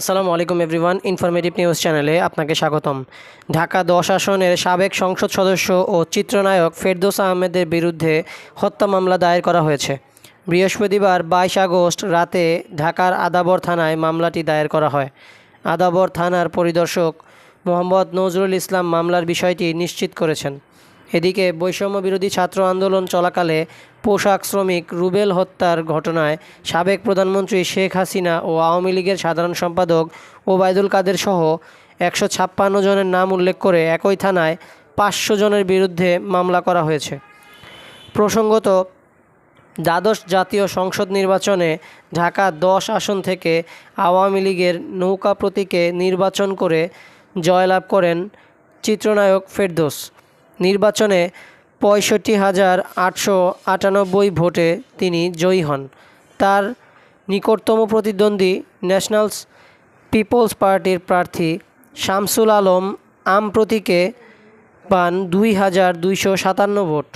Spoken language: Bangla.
আসসালামু আলাইকুম এভরিওয়ান ইনফরমেটিভ নিউজ চ্যানেলে আপনাকে স্বাগতম। ঢাকা দশ আসনের সাবেক সংসদ সদস্য ও চিত্রনায়ক ফেরদৌস আহমেদের বিরুদ্ধে হত্যা মামলা দায়ের করা হয়েছে। বৃহস্পতিবার বাইশ আগস্ট রাতে ঢাকার আদাবর থানায় মামলাটি দায়ের করা হয়। আদাবর থানার পরিদর্শক মোহাম্মদ নজরুল ইসলাম মামলার বিষয়টি নিশ্চিত করেছেন। এদিকে বৈষম্য বিরোধী ছাত্র আন্দোলন চলাকালে পোশাক শ্রমিক রুবেল হত্যার ঘটনায় সাবেক প্রধানমন্ত্রী শেখ হাসিনা ও আওয়ামী লীগের সাধারণ সম্পাদক ওবায়দুল কাদের সহ একশো ছাপ্পান্ন জনের নাম উল্লেখ করে একই থানায় পাঁচশো জনের বিরুদ্ধে মামলা করা হয়েছে। প্রসঙ্গত, দ্বাদশ জাতীয় সংসদ নির্বাচনে ঢাকা দশ আসন থেকে আওয়ামী লীগের নৌকা প্রতীকে নির্বাচন করে জয়লাভ করেন চিত্রনায়ক ফেরদৌস। নির্বাচনে পঁয়ষট্টি হাজার আটশো আটানব্বই ভোটে তিনি জয়ী হন। তার নিকটতম প্রতিদ্বন্দ্বী ন্যাশনালস পিপলস পার্টির প্রার্থী শামসুল আলম আম প্রতীকে পান দুই হাজার দুইশো সাতান্ন ভোট।